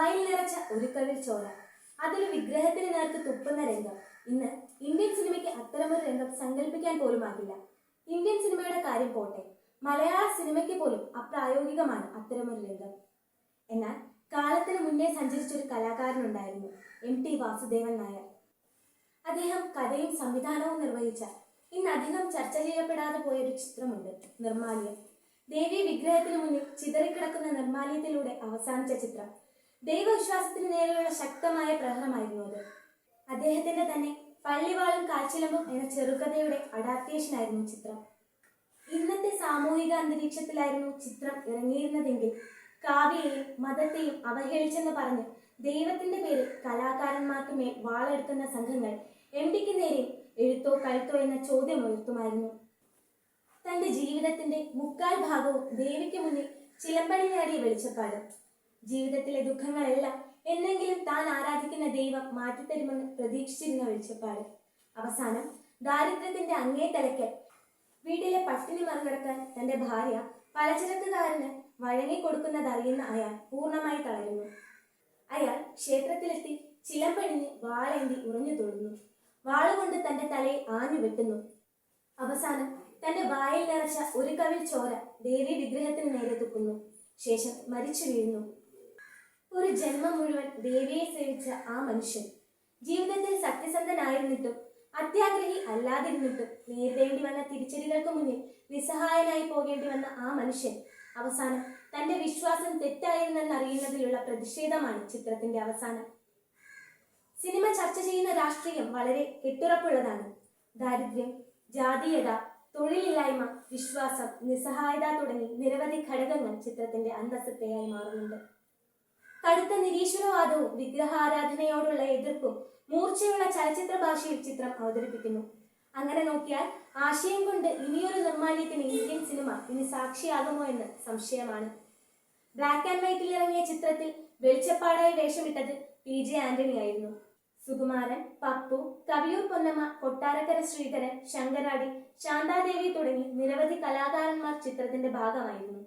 വായിൽ നിറച്ച ഒരു കവിൽ ചോര. അതിൽ വിഗ്രഹത്തിന് നേർക്ക് തുപ്പുന്ന രംഗം. ഇന്ന് ഇന്ത്യൻ സിനിമയ്ക്ക് അത്തരമൊരു രംഗം സങ്കല്പിക്കാൻ പോലുമാകില്ല ഇന്ത്യൻ സിനിമയുടെ കാര്യം പോട്ടെ. മലയാള സിനിമയ്ക്ക് പോലും അപ്രായോഗികമാണ് അത്തരമൊരു രംഗം. എന്നാൽ കാലത്തിന് മുന്നേ സഞ്ചരിച്ചൊരു കലാകാരനുണ്ടായിരുന്നു എം ടി വാസുദേവൻ നായർ. അദ്ദേഹം കഥയും സംവിധാനവും നിർവഹിച്ച ഇന്ന് അധികം ചർച്ച ചെയ്യപ്പെടാതെ പോയൊരു ചിത്രമുണ്ട് നിർമാല്യം ദേവി വിഗ്രഹത്തിന് മുന്നിൽ ചിതറിക്കിടക്കുന്ന നിർമാല്യത്തിലൂടെ അവസാനിച്ച ചിത്രം ദൈവവിശ്വാസത്തിന് നേരെയുള്ള ശക്തമായ പ്രഹരമായിരുന്നു അത്. അദ്ദേഹത്തിന്റെ തന്നെ പള്ളിവാളും കാച്ചിലമ്പും എന്ന ചെറുകഥയുടെ അഡാപ്റ്റേഷനായിരുന്നു ചിത്രം. ഇന്നത്തെ സാമൂഹിക അന്തരീക്ഷത്തിലായിരുന്നു ചിത്രം ഇറങ്ങിയിരുന്നതെങ്കിൽ കാവ്യയെയും മതത്തെയും അവഹേളിച്ചെന്ന് പറഞ്ഞ് ദൈവത്തിന്റെ പേരിൽ കലാകാരന്മാർക്ക് മേൽ വാളെടുക്കുന്ന സംഘങ്ങൾ എം ഡിക്ക് നേരെ എഴുത്തോ കഴുത്തോ എന്ന ചോദ്യം ഉയർത്തുമായിരുന്നു. തന്റെ ജീവിതത്തിന്റെ മുക്കാൽ ഭാഗവും ദേവിക്ക് മുന്നിൽ ചിലമ്പണി നേടിയ വെളിച്ചപ്പാട്. ജീവിതത്തിലെ ദുഃഖങ്ങളെല്ലാം. എന്നെങ്കിലും താൻ ആരാധിക്കുന്ന ദൈവം മാറ്റിത്തരുമെന്ന് പ്രതീക്ഷിച്ചിരുന്ന വെളിച്ചപ്പാട്. അവസാനം ദാരിദ്ര്യത്തിന്റെ അങ്ങേ തലയ്ക്ക് വീട്ടിലെ പട്ടിണി മറികടക്കാൻ തന്റെ ഭാര്യ പലചരക്കുകാരന് വഴങ്ങിക്കൊടുക്കുന്നതറിയുന്ന അയാൾ പൂർണമായി തളരുന്നു. അയാൾ ക്ഷേത്രത്തിലെത്തി ചിലമ്പണിഞ്ഞ് വാളേന്തി ഉറഞ്ഞു തൊഴുന്നു. വാളുകൊണ്ട് തന്റെ തലയിൽ ആഞ്ഞു വെട്ടുന്നു. അവസാനം തന്റെ വായിൽ നിറച്ച ഒരു കവിൽ ചോര ദേവി വിഗ്രഹത്തിന് നേരെ തുപ്പുന്നു. ശേഷം മരിച്ചു വീഴുന്നു. ഒരു ജന്മം മുഴുവൻ ദേവിയെ സേവിച്ച ആ മനുഷ്യൻ ജീവിതത്തിൽ സത്യസന്ധനായിരുന്നിട്ടും അത്യാഗ്രഹി അല്ലാതിരുന്നിട്ടും നേരിടേണ്ടി വന്ന തിരിച്ചടികൾക്ക് മുന്നിൽ നിസ്സഹായനായി പോകേണ്ടി വന്ന ആ മനുഷ്യൻ അവസാനം തന്റെ വിശ്വാസം തെറ്റായിരുന്നെന്നറിയുന്നതിലുള്ള പ്രതിഷേധമാണ് ചിത്രത്തിന്റെ അവസാനം. സിനിമ ചർച്ച ചെയ്യുന്ന രാഷ്ട്രീയം വളരെ കെട്ടുറപ്പുള്ളതാണ്. ദാരിദ്ര്യം ജാതീയത തൊഴിലില്ലായ്മ വിശ്വാസം നിസ്സഹായത തുടങ്ങി നിരവധി ഘടകങ്ങൾ ചിത്രത്തിന്റെ അന്തസ്സത്തെയായി മാറുന്നുണ്ട്. കടുത്ത നിരീശ്വരവാദവും വിഗ്രഹാരാധനയോടുള്ള എതിർപ്പും മൂർച്ചയുള്ള ചലച്ചിത്ര ഭാഷയിൽ ചിത്രം അവതരിപ്പിക്കുന്നു. അങ്ങനെ നോക്കിയാൽ ആശയം കൊണ്ട് ഇനിയൊരു നിർമ്മാല്യത്തിന് ഇന്ത്യൻ സിനിമ ഇനി സാക്ഷിയാകുമോ എന്ന് സംശയമാണ്. ബ്ലാക്ക് ആൻഡ് വൈറ്റിൽ ഇറങ്ങിയ ചിത്രത്തിൽ വെളിച്ചപ്പാടായി വേഷമിട്ടത് പി ജെ ആന്റണി ആയിരുന്നു. സുകുമാരൻ പപ്പു കവിയൂർ പൊന്നമ്മ കൊട്ടാരക്കര ശ്രീധരൻ ശങ്കരാടി ശാന്താദേവി തുടങ്ങി നിരവധി കലാകാരന്മാർ ചിത്രത്തിന്റെ ഭാഗമായിരുന്നു.